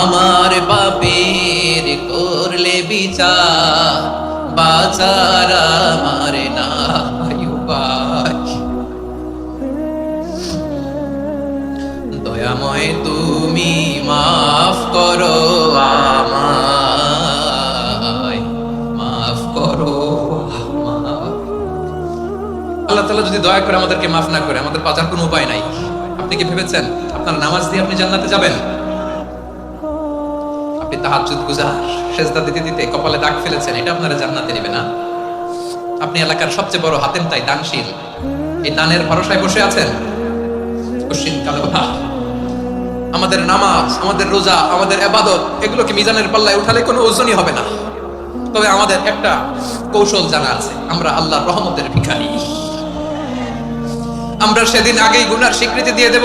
আমার পাপের করলে বিচার, বাচার আমার না দয়াময় তুমি মাফ করো মাফ করো আল্লাহ তাআলা যদি দয়া করে আমাদেরকে মাফ না করে, আমাদের বাঁচার কোনো উপায় নাই। আপনি কি ভেবেছেন আপনার নামাজ দিয়ে আপনি জান্নাতে যাবেন? গুজার সেজদা দিতে দিতে কপালে দাগ ফেলেছেন, এটা আপনারা জান্নাতে নেবে না? আপনি এলাকার সবচেয়ে বড় হাতেম তাই দানশীল। এই দানের ভরসায় বসে আছেন? আমাদের নামাজ, আমাদের রোজা, আমাদের এবাদত, এগুলোকে মিজানের পাল্লায় উঠালে কোনো ওজনই হবে না। তবে আমাদের একটা কৌশল জানা আছে, আমরা আল্লাহ রহমতের ভিখারি। আমরা সেদিন আগেই গুনার স্বীকৃতি দিয়ে দেব।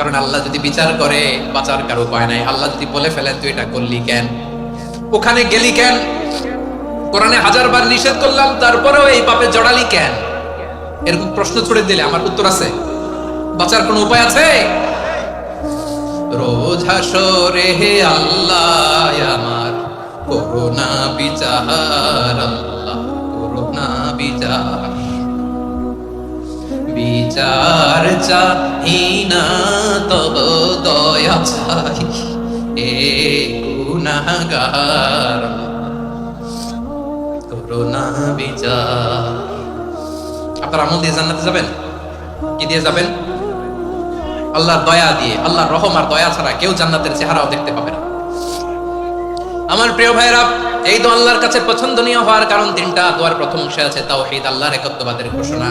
কারণ আল্লাহ যদি বিচার করে, বাঁচার কারও উপায় নাই। আল্লাহ যদি বলে ফেলেন তুই এটা করলি কেন? ওখানে গেলি কেন? কোরআনে হাজার বার নিষেধ করলাম, তারপরেও এই পাপে জড়ালি কেন? এরকম প্রশ্ন ছুড়ে দিলে, আমার উত্তর আছে। বাঁচার কোনো উপায় আছে? রোজ হাসরে হে আল্লাহ, আমার করোনা বিচার, আল্লাহ করোনা বিচার। বিচার চাহি না, তব দয়া চাই এ গুনাহগার করোনা বিচার। আপনার আমল দিয়ে জান্নাতে যাবেন? কি দিয়ে যাবেন? আল্লাহর দয়া দিয়ে, আল্লাহর রহম আর দয়া ছাড়া কেউ জান্নাতের চেহারাও দেখতে পাবে না। আমার প্রিয় ভাইরা এই তো আল্লাহর কাছে পছন্দনীয় হওয়ার কারণ তিনটা। দোয়ার প্রথম অংশে আছে তাও তাওহীদ, আল্লাহর একত্ববাদের ঘোষণা।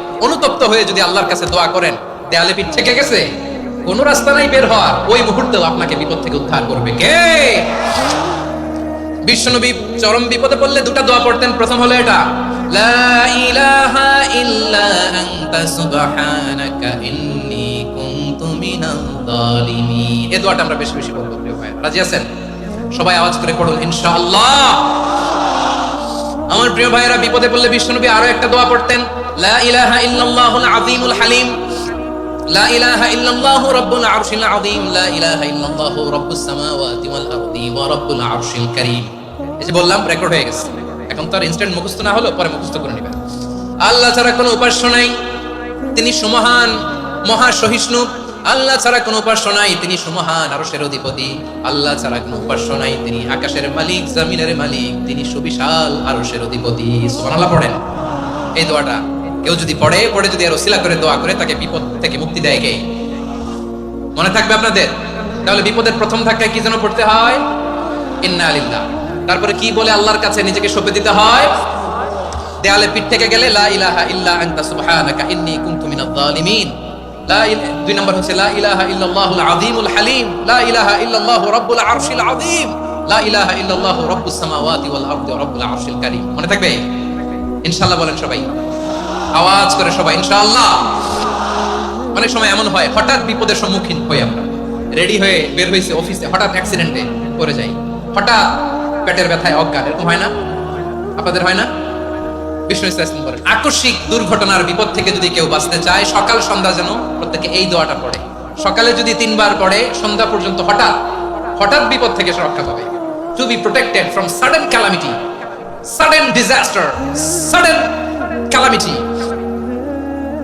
অনুতপ্ত হয়ে যদি আল্লাহর কাছে দোয়া করেন, দেয়ালে পিঠ থেকে গেছে? কোন রাস্তা নাই বের হওয়ার। ওই মুহূর্তেও আপনাকে বিপদ থেকে উদ্ধার করবে। কে? বিশ্বনবী চরম বিপদে পড়লে দুটা দোয়া পড়তেন। প্রথম হলো এটা, লা ইলাহা ইল্লা আনতা সুবহানাকা ইন্নী কুনতু মিনাল জালিমিন এই দোয়াটা আমরা বেশি বেশি বলব প্রিয় ভাই রাজি আছেন? সবাই আওয়াজ করে পড়ুন, ইনশাআল্লাহ। আমার প্রিয় ভাইয়েরা, বিপদে পড়লে বিশ্বনবী আরও একটা দোয়া পড়তেন। লা ইলাহা ইল্লাল্লাহুল আযীমুল হালিম। লা ইলাহা ইল্লাল্লাহু রাব্বুল আরশিল আযীম। লা ইলাহা ইল্লাল্লাহু রাব্বুস সামাওয়াতি ওয়াল আরদি ওয়া রাব্বুল আরশিল কারীম। এই যে বললাম রেকর্ড হয়ে গেছে। এখন তো আর ইনস্ট্যান্ট মুখস্থ না হলো পরে মুখস্থ করে নেবেন। আল্লাহ ছাড়া কোনো উপাস্য নাই। তিনি সুমহান, মহা সহিষ্ণু। আল্লাহ ছাড়া কোনো উপাস্য নাই। তিনি সুমহান আরশের অধিপতি। আল্লাহ ছাড়া কোনো উপাস্য নাই। তিনি আকাশের মালিক, জমিনের মালিক। তিনি সুবিশাল আরশের অধিপতি। সুবহানাল্লাহ পড়েন। এই দোয়াটা কেউ যদি পড়ে পড়ে যদি আর ওসিলা করে, দোয়া করে, তাকে বিপদ থেকে মুক্তি দেয় কে? মনে থাকবে আপনাদের? তাহলে বিপদের প্রথম ধাক্কায় কি যেন পড়তে হয়? ইন্না আলিল্লাহ তারপরে কি বলে আল্লাহর কাছে নিজেকে সঁপে দিতে হয়? দেয়ালে পিঠ থেকে গেলে, লা ইলাহা ইল্লা আনতা সুবহানাকা ইন্নী কুনতু মিনাজ জালিমিন লা দুই নম্বর হচ্ছে লা ইলাহা ইল্লাল্লাহুল আযীমুল হালিম। লা ইলাহা ইল্লাল্লাহু রাব্বুল আরশিল আযীম। লা ইলাহা ইল্লাল্লাহু রাব্বুস সামাওয়াতি ওয়াল আরদি ওয়া রাব্বুল আরশিল কারীম। মনে থাকবে? ইনশাআল্লাহ বলেন সবাই। আওয়াজ করে সবাই, ইনশাআল্লাহ। অনেক সময় এমন হয়, হঠাৎ বিপদের সম্মুখীন হই আমরা। রেডি হয়ে বের হয়েছে অফিসে, হঠাৎ অ্যাক্সিডেন্টে পড়ে যাই। হঠাৎ পেটের ব্যথায় অজ্ঞান এরকম হয় না? আপনাদের হয় না? বিষ্ণু ইসলাম আকস্মিক দুর্ঘটনার বিপদ থেকে যদি কেউ বাঁচতে চায়, সকাল সন্ধ্যা যেন প্রত্যেকে এই দোয়াটা পড়ে। সকালে যদি তিনবার পড়ে, সন্ধ্যা পর্যন্ত হঠাৎ হঠাৎ বিপদ থেকে রক্ষা পাবে। To be protected from sudden calamity sudden disaster sudden calamity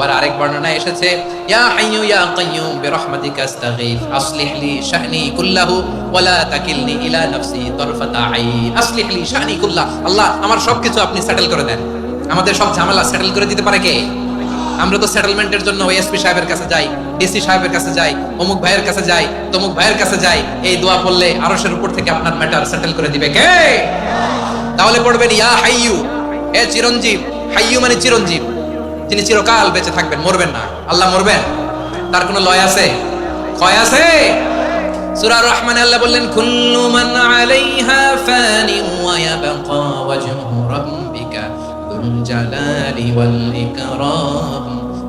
আবার আরেক বর্ণনা এসেছে, ইয়া ইয়া কাইয়ুম বিরহমাতিকা আসলিহ লি শাহনি কুল্লাহু তাকিলনি ইলা নাফসি তরফাতা আইন, আসলিহ লি শাহনি আল্লাহ আমার সবকিছু আপনি সেটেল করে দেন। আমাদের সব ঝামেলা সেটেল করে দিতে পারে কে? আমরা তো সেটেলমেন্টের জন্য এসপি সাহেবের কাছে যাই ডিসি সাহেবের কাছে যাই, অমুক ভাইয়ের কাছে যাই, তমুক ভাইয়ের কাছে যাই, এই দোয়া পড়লে আরশের উপর থেকে আপনার ম্যাটার সেটেল করে দিবে কে? তাহলে পড়বেন, ইয়া হাইয়ু, এ চিরঞ্জীব। হাইয়ু মানে চিরঞ্জীব। তিনি চিরকাল বেঁচে থাকবেন মরবেন না আল্লাহ মরবেন তার কোনো লয় আছে ক্ষয় আছে সূরা রহমান আল্লাহ বললেন কুল্লু মান আলাইহা ফানি ওয়া ইয়াবকা ওয়াজহু রাব্বিকা যুল জালালি ওয়াল ইকরাম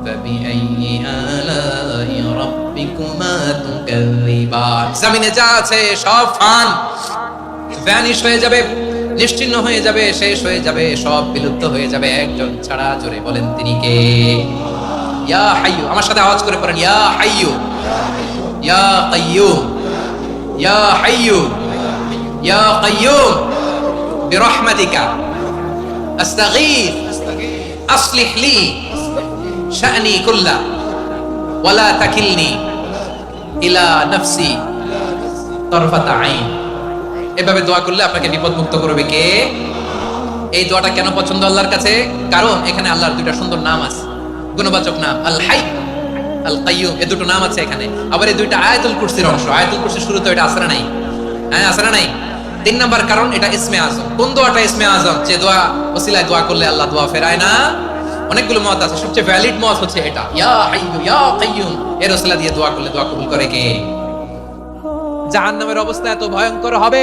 فبأي آلاء ربكما تكذبان জমিনে যা আছে সব ফান ভ্যানিশ হয়ে যাবে নিশ্চিন্ন হয়ে যাবে, শেষ হয়ে যাবে, সব বিলুপ্ত হয়ে যাবে। একজন ছাড়া জোরে বলেন তিনি কে? ইয়া হাইয়ু, আমার সাথে আওয়াজ করে পড়েন। ইয়া হাইয়ু, ইয়া কাইয়ুম, ইয়া হাইয়ু, ইয়া কাইয়ুম, বিরহমাতিকা আস্তাগীথ আসলিহ লি, শা'নি কুল্লা, ওয়ালা তাকিলনি, ইলা নাফসি, তরফাতা আইন। এভাবে দোয়া করলে আপনাকে বিপদ মুক্ত করবে কে? এই দোয়াটা কেন পছন্দ আল্লাহর কাছে? কারণ এখানে আল্লাহর দুইটা সুন্দর নাম আছে। গুণবাচক নাম আল হাই আল এই দুটো নাম আছে এখানে। আবার এই দুইটা আয়াতুল কুরসির অংশ। আয়াতুল কুরসির এটা আসরা নাই। হ্যাঁ আসরা নাই? তিন নাম্বার কারণ এটা ইসমে আজম। কোন দোয়াটা ইসমে আজম? যে দোয়া ওসিলায় দোয়া করলে আল্লাহ দোয়া ফেরায় না? অনেকগুলো মত আছে। সবচেয়ে ভ্যালিড মত হচ্ছে এটা। ইয়া হাইয়ু, ইয়া কাইয়ুম। এর ওসিলা দিয়ে দোয়া করলে দোয়া কবুল করে কে? জাহান্নামের অবস্থা এত ভয়ঙ্কর হবে।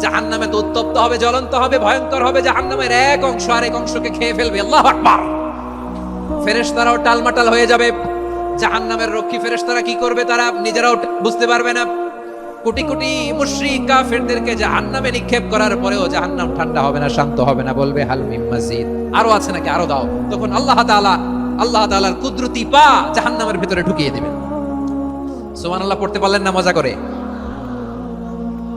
জাহান নামে তো উত্তপ্ত হবে, জ্বলন্ত হবে, ভয়ঙ্কর হবে জাহান নামের এক অংশ আর এক অংশকে খেয়ে ফেলবে। আল্লাহ আকবার! ফেরেশতারাও টালমাটাল হয়ে যাবে। জাহান নামের রক্ষী ফেরেশতারা কি করবে তারা নিজেরাও বুঝতে পারবে না। কোটি কোটি কাফেরদেরকে জাহান্নামে নিক্ষেপ করার পরেও জাহান্নাম ঠান্ডা হবে না, শান্ত হবে না, বলবে, হাল মিম আরও আছে নাকি? আরও দাও। তখন আল্লাহ তাআলা, আল্লাহ তাআলার কুদরতি পা জাহান্নামের ভিতরে ঢুকিয়ে দিবেন। সুবহানাল্লাহ, পড়তে পারলেন না মজা করে?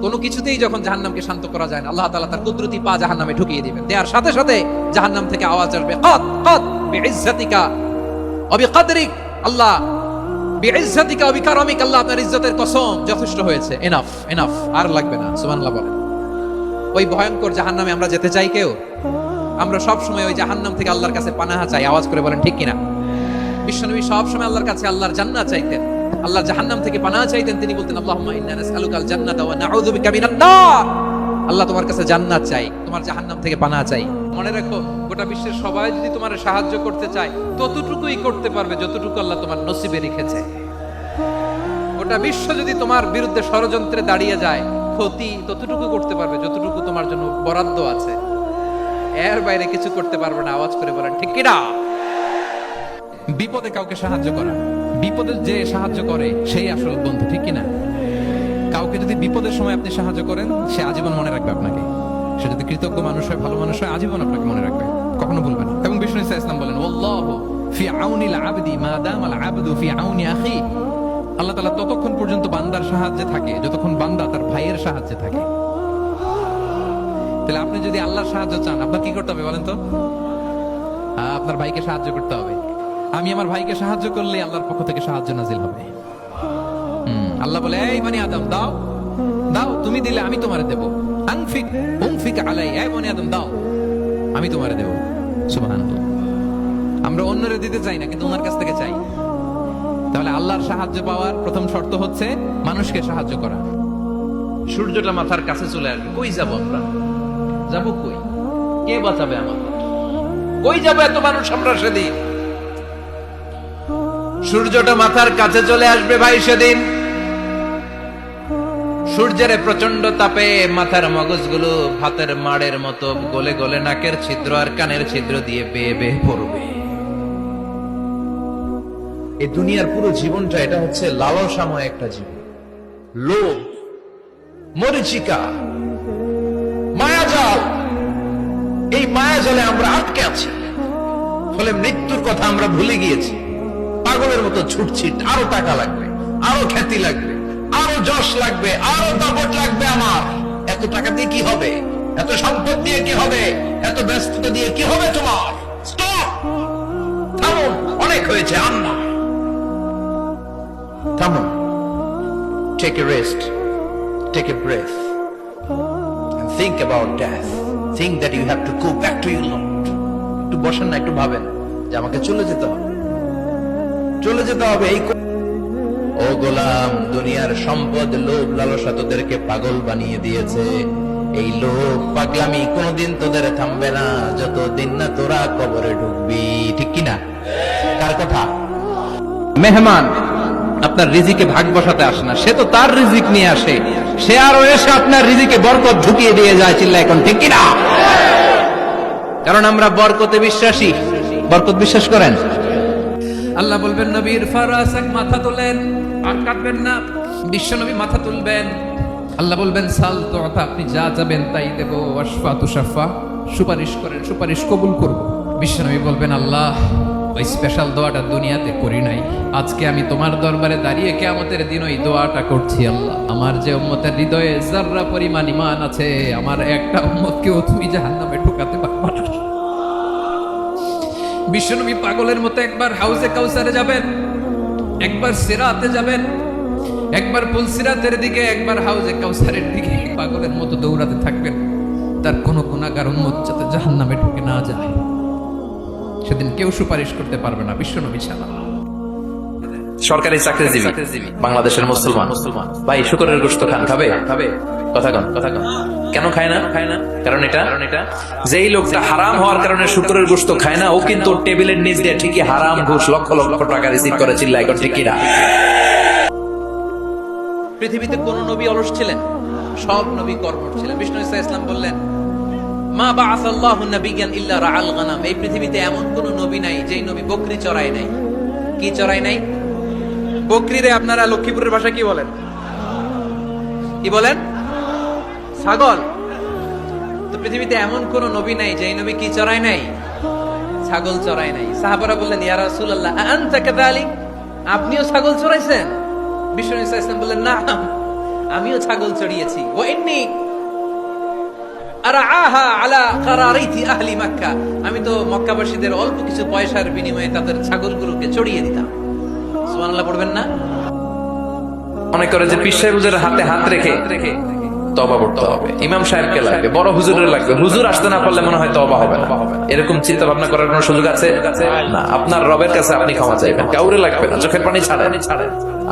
কোনো কিছুতেই যখন জাহান্নামকে শান্ত করা যায় না, আল্লাহ তাআলা তার কুদরতি পা জাহান্নামে ঢুকিয়ে দিবেন। দেওয়ার সাথে সাথে জাহান্নাম থেকে আওয়াজ আসবে, কত কত আল্লাহ আল্লাহ আপনার ইজ্জতের কসম, যথেষ্ট হয়েছে এনাফ এনাফ আর লাগবে না। সুবহানাল্লাহ বলেন। ওই ভয়ঙ্কর জাহান্নামে আমরা যেতে চাই কেউ? আমরা সব সময় ওই জাহান্নাম থেকে আল্লাহর কাছে পানাহা চাই, আওয়াজ করে বলেন, ঠিক কিনা? বিশ্বনবী সব সময় আল্লাহর কাছে আল্লাহর জান্নাত চাইতেন। আল্লাহর জাহান্নাম থেকে পানাহা চাইতেন, তিনি বলতেন, আল্লাহুম্মা ইন্না নাসআলুকাল জান্নাতা ওয়া নাউযু বিকা মিনান নার। আল্লাহ তোমার কাছে জান্নাত চাই, তোমার জাহান্নাম থেকে পানাহা চাই। মনে রাখো, গোটা বিশ্বের সবাই যদি তোমার সাহায্য করতে চায়, ততটুকুই করতে পারবে যতটুকু আল্লাহ তোমার নসিবে রেখেছে। গোটা বিশ্ব যদি তোমার বিরুদ্ধে ষড়যন্ত্রে দাঁড়িয়ে যায়, ক্ষতি ততটুকু করতে পারবে যতটুকু তোমার জন্য বরাদ্দ আছে। এর বাইরে কিছু করতে পারবে না, আওয়াজ করে বলেন, ঠিক কিনা বিপদে কাউকে সাহায্য করা। বিপদে যে সাহায্য করে, সেই আসল বন্ধু, ঠিক কিনা? কাউকে যদি বিপদের সময় আপনি সাহায্য করেন, সে আজীবন মনে রাখবে আপনাকে। সে যদি কৃতজ্ঞ মানুষ হয়, ভালো মানুষ হয়, আজীবন আপনাকে মনে রাখবে। কখনো ভুলবে না। এবং বিষ্ণু ইসা ইসলাম বলেন, ওয়াল্লাহু ফি আউনিল আবদি দামাল আবদু ফি আউনি আখি। আল্লাহ ততক্ষণ পর্যন্ত বান্দার সাহায্যে থাকে, যতক্ষণ বান্দা তার ভাইয়ের সাহায্যে থাকে। তাহলে আপনি যদি আল্লাহর সাহায্য চান, আপনার কি করতে হবে বলেন তো? আপনার ভাইকে সাহায্য করতে হবে। আমি আমার ভাইকে সাহায্য করলে আল্লাহর পক্ষ থেকে সাহায্য নাজিল হবে। আল্লাহ বলে, এই বনি আদম, দাও দাও, তুমি দিলে আমি তোমারে দেব। আনফিক উনফিক আলাই, এই বনি আদম, দাও, আমি তোমারে দেব। সুবহানাল্লাহ। আমরা অন্যরে দিতে চাই না, কিন্তু ওনার কাছ থেকে চাই। তাহলে আল্লাহর সাহায্য পাওয়ার প্রথম শর্ত হচ্ছে মানুষকে সাহায্য করা। সূর্যটা মাথার কাছে চলে আসবে। কই যাব আমরা? যাব কই? কে বাঁচাবে আমাদের কই যাব এত মানুষ আমরা সেদিন? সূর্যটা মাথার কাছে চলে আসবে ভাই সেদিন। সূর্যের প্রচণ্ড তাপে মাথার মগজগুলো ভাতের মাড়ের মতো গলে গলে নাকের ছিদ্র আর কানের ছিদ্র দিয়ে বেয়ে বেয়ে পড়বে। এই দুনিয়ার পুরো জীবনটা এটা হচ্ছে লালসাময় একটা জীবন। লোভ, মরিচিকা, মায়াজাল, এই মায়াজালে আমরা আটকে আছি। ফলে মৃত্যুর কথা আমরা ভুলে গিয়েছি। পাগলের মতো ছুটছি, আরও টাকা লাগবে, আরও খ্যাতি লাগবে, আরও যশ লাগবে, আরও দাপট লাগবে আমার। এত টাকা দিয়ে কি হবে? এত সম্পদ দিয়ে কি হবে? এত ব্যস্ততা দিয়ে কি হবে তোমার? অনেক হয়েছে থামুন। Take a rest take a breath death. Think that you have to go back to your একটু বসেন না, একটু ভাবেন যে আমাকে চলে যেতে হবে। চলে যেতে হবে এই ও গোলাম, দুনিয়ার সম্পদ লোভ লালসা তোদেরকে পাগল বানিয়ে দিয়েছে। এই লোভ পাগলামি কোনোদিন তোদের থামবে না, যতদিন না তোরা কবরে ঢুকবি। ঠিক কিনা? কার কথা? মেহমান, আপনার রিজিকে ভাগ বসাতে আসে না। সে তো তার রিজিক নিয়ে আসে। সে আরও এসে আপনার রিজিকে বরকত ঢুকিয়ে দিয়ে যায় চিল্লা এখন ঠিক কিনা? কারণ আমরা বরকতে বিশ্বাসী। বরকত বিশ্বাস করেন? আল্লাহ বলবেন, নবীর ফারাসাক মাথা তোলেন, আর কাটবেন না। বিশ্ব নবী মাথা তুলবেন। আল্লাহ বলবেন, সাল তো আপনি যা যাবেন তাই দেব। ওয়াসফা তুষাফা সুপারিশ করেন, সুপারিশ কবুল করব। বিশ্বনবী বলবেন, আল্লাহ, ওই স্পেশাল দোয়াটা দুনিয়াতে করি নাই। আজকে আমি তোমার দরবারে দাঁড়িয়ে কেয়ামতের দিন ওই দোয়াটা করছি, আল্লাহ। আমার যে উম্মতের হৃদয়ে জাররা পরিমাণ ইমান আছে, আমার একটা উম্মতকেও তুমি জাহান্নামে ঢুকাতে পারবা না। বিশ্বনবী পাগলের মতো একবার হাউসে কাউসারে যাবেন, একবার সিরাতে যাবেন, একবার পুলসিরাতের দিকে, একবার হাউসে কাউসারের দিকে পাগলের মতো দৌড়াতে থাকবেন। তার কোনো গুণাগার উন্মত যাতে জাহান নামে ঢুকে না যায়। সেদিন কেউ সুপারিশ করতে পারবে না, বিশ্বনবী ছাড়া। সরকারি চাকরিজীবী, বাংলাদেশের মুসলমান। মুসলমান ভাই, শুকরের গোস্ত খান খাবে খাবে? কথা কন কথা কন। কেন খায় না? খায় না কারণ এটা? কারণ এটা যেই লোকটা হারাম হওয়ার কারণে শুকরের গোস্ত খায় না, ও কিন্তু টেবিলের নিচ দিয়ে ঠিকই হারাম ঘুষ লক্ষ লক্ষ টাকা রিসিভ করে চিল্লাই এখন ঠিকই না? পৃথিবীতে কোন নবী অলস ছিলেন? সব নবী কর্মঠ ছিলেন। বিষ্ণু ইসা ইসলাম বললেন, মা বা আসাল্লাহ নবিজ্ঞান ইল্লা রাআল গানাম। এই পৃথিবীতে এমন কোন নবী নাই যেই নবী বকরি চড়ায় নাই। কি চড়ায় নাই? বকরিরে আপনারা লক্ষ্মীপুরের ভাষা কি বলেন? কি বলেন? ছাগল, তো পৃথিবীতে এমন কোন নবী নাই যে নবী কি চড়াই নাই? ছাগল চড়াই নাই। সাহাবারা বললেন, ইয়া রাসূলুল্লাহ আনতা কাযালিক? আপনিও ছাগল চড়াইছেন? বিষ্ণু ইসলাম বললেন, না, আমিও ছাগল চড়িয়েছি। ও ইন্নী আমি তো মক্কাবাসীদের অল্প কিছু পয়সার বিনিময়ে তাদের ছাগলগুলোকে চড়িয়ে দিতাম। সুবহানাল্লাহ, পড়বেন না? মনে করে যে হুজুরের হাতে হাত রেখে রেখে তবা পড়তে হবে। ইমাম সাহেবকে লাগবে, বড় হুজুরের লাগবে। হুজুর আসতে না পারলে মনে হয় তবা হবে না। এরকম চিন্তা ভাবনা করার কোনো সুযোগ আছে? না, আপনার রবের কাছে আপনি ক্ষমা চাইবেন। কাউরে লাগবে না, চোখের পানি ছাড়েন।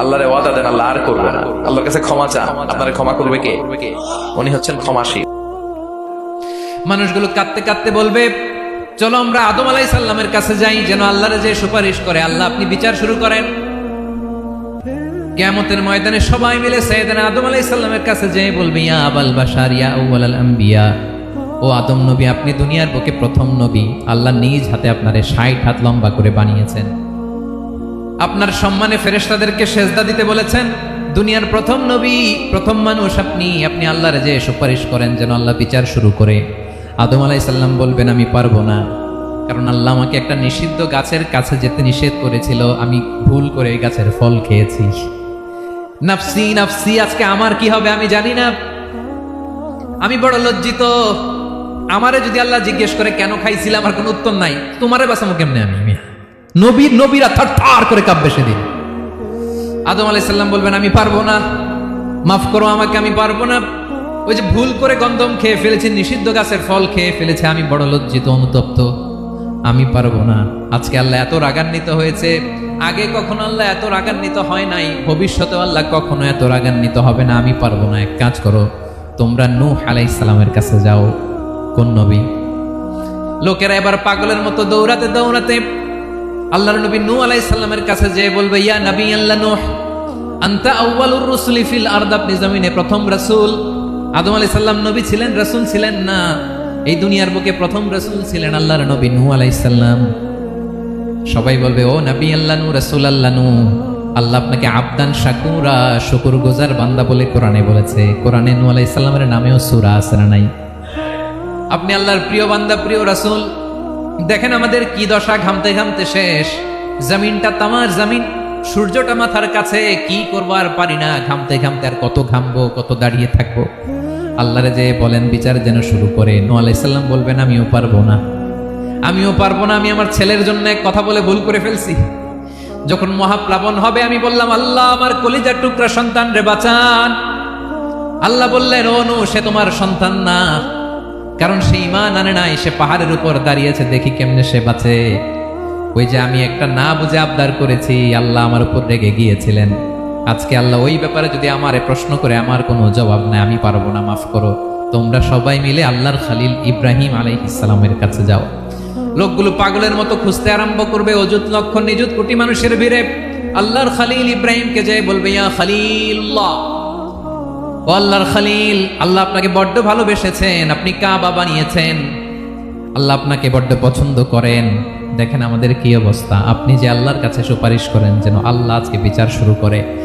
আল্লাহরে ওয়াদা দেন, আল্লাহ আর করবে না। আল্লাহর কাছে ক্ষমা চান। আপনারে ক্ষমা করবে কে? উনি হচ্ছেন ক্ষমাশীল। মানুষগুলো কাঁদতে কাঁদতে বলবে, চলো আমরা আদম আলাই সাল্লামের কাছে যাই, যেন আল্লাহরে যে সুপারিশ করে। আল্লাহ, আপনি বিচার শুরু করেন। কেয়ামতের ময়দানে সবাই মিলে সৈয়দানা আদম আলাই সাল্লামের কাছে যেয়ে বলবে, ইয়া আবাল বাশার, ইয়া আউয়াল আম্বিয়া। ও আদম নবী, আপনি দুনিয়ার বুকে প্রথম নবী। আল্লাহ নিজ হাতে আপনারে ষাট হাত লম্বা করে বানিয়েছেন। আপনার সম্মানে ফেরেশতাদেরকে সেজদা দিতে বলেছেন, দুনিয়ার প্রথম নবী, প্রথম মানুষ আপনি আপনি আল্লাহর যে সুপারিশ করেন যেন আল্লাহ বিচার শুরু করে। আদম আলাইসাল্লাম বলবেন, আমি পারব না। কারণ আল্লাহ আমাকে একটা নিষিদ্ধ গাছের কাছে যেতে নিষেধ করেছিল, আমি ভুল করে গাছের ফল খেয়েছি। নাফসি নাফসি, আজকে আমার কি হবে আমি জানি না। আমি বড় লজ্জিত। আমারে যদি আল্লাহ জিজ্ঞেস করে, কেন খাইছিলাম আমার কোনো উত্তর নাই। তোমারে বাঁচামো কেমনে আমি নবীর নবীরা থার থার করে কাঁপবে সেদিন। আদম আলাইসাল্লাম বলবেন, আমি পারব না। মাফ করো আমাকে, আমি পারব না। ওই যে ভুল করে গন্ধম খেয়ে ফেলেছি, নিষিদ্ধ গাছের ফল খেয়ে ফেলেছে। আমি বড় লজ্জিত, অনুতপ্ত। আমি পারব না। আজকে আল্লাহ এত রাগান্বিত হয়েছে। আগে কখনো আল্লাহ এত রাগান্বিত হয় নাই। ভবিষ্যতে আল্লাহ কখনো এত রাগান্বিত হবে না। আমি পারব না। এক কাজ করো। তোমরা নূহ আলাইসালামের কাছে যাও। কোন নবী? লোকেরা এবার পাগলের মতো দৌড়াতে দৌড়াতে আল্লাহর নবী নূহ আলাইহিস সালামের কাছে যেয়ে বলবে, ইয়া নবী আল্লাহ নূহ, আনতা আউয়ালুর রুসুলি ফিল আরদ, আপনি জমিনে প্রথম রাসূল। আদম আলাইহিস সালাম নবী ছিলেন, রাসূল ছিলেন না। এই দুনিয়ার বুকে প্রথম রসুল ছিলেন আল্লাহর নবী নূহ আলাইহিস সালাম। সবাই বলবে, ও নবী আল্লাহ নূহ, রাসূল আল্লাহ নূহ। আল্লাহ আপনাকে আবদান, শাকুরা শুকুর গুজার বান্দা বলে কোরআনে বলেছে। কোরআনে নু আলাইহিস সালামের নামেও সুরা না নাই? আপনি আল্লাহর প্রিয় বান্দা, প্রিয় রাসূল, দেখেন আমাদের কি দশা ঘামতে ঘামতে শেষ। জমিনটা তামার জমিন, সূর্যটা মাথার কাছে, কি করব আর পারি না। ঘামতে ঘামতে আর কত ঘামবো, কত দাঁড়িয়ে থাকব। আল্লাহরে যে বলেন, বিচার যেন শুরু করে। নো আলাইসাল্লাম বলবেন, আমিও পারব না। আমিও পারব না, আমি আমার ছেলের জন্য এক কথা বলে ভুল করে ফেলছি। যখন মহাপ্লাবন হবে, আমি বললাম, আল্লাহ, আমার কলিজার টুকরা সন্তান রে, বাঁচান। আল্লাহ বললেন, ও নু সে তোমার সন্তান না। কারণ সে ইমান আনে নাই, সে পাহাড়ের উপর দাঁড়িয়েছে, দেখি কেমনে সে বাঁচে। ওই যে আমি একটা না বুঝে আবদার করেছি, আল্লাহ আমার উপর রেগে গিয়েছিলেন। আজকে আল্লাহ ওই ব্যাপারে যদি আমারে প্রশ্ন করে, আমার কোনো জবাব নাই, আমি পারব না, মাফ করো। তোমরা সবাই মিলে আল্লাহর খালিল ইব্রাহিম আলাই ইসলামের কাছে যাও। লোকগুলো পাগলের মতো খুঁজতে আরম্ভ করবে, অযুত লক্ষ নিযুত কোটি মানুষের ভিড়ে। আল্লাহর খালিল ইব্রাহিমকে যাই বলবে, ইয়া খালিল্লাহ। ও আল্লাহর খালিল, আল্লাহ আপনাকে বড্ড ভালোবেসেছেন, আপনি কাবা বানিয়েছেন। আল্লাহ আপনাকে বড্ড পছন্দ করেন। দেখেন আমাদের কি অবস্থা। আপনি যে আল্লাহর কাছে সুপারিশ করেন যেন আল্লাহ আজকে বিচার শুরু করে।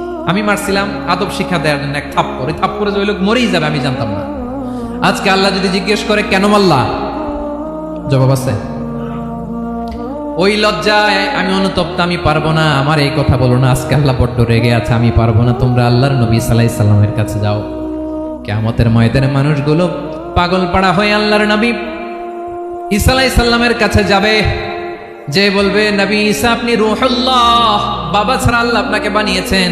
আমি মারছিলাম, আদব শিক্ষা দেওয়ার জন্য এক এই থাপ্পড়ে যে ওই লোক মরেই যাবে, আমি জানতাম না। আজকে আল্লাহ যদি জিজ্ঞেস করে, কেন মাল্লা জবাব আছে। ওই লজ্জায় আমি অনুতপ্ত, আমি পারব না, আমার এই কথা বলো না, আজকে আল্লাহ বড্ড রেগে আছে, আমি পারব না, তোমরা আল্লাহর নবী সাল্লাহ সাল্লামের কাছে যাও। কেমতের ময়দানে মানুষগুলো পাগল পাড়া হয়ে আল্লাহর নবী ইসালাই সাল্লামের কাছে যাবে। যে বলবে, নবী ঈসা, আপনি রুহুল্লাহ, বাবা ছাড়া আল্লাহ আপনাকে বানিয়েছেন।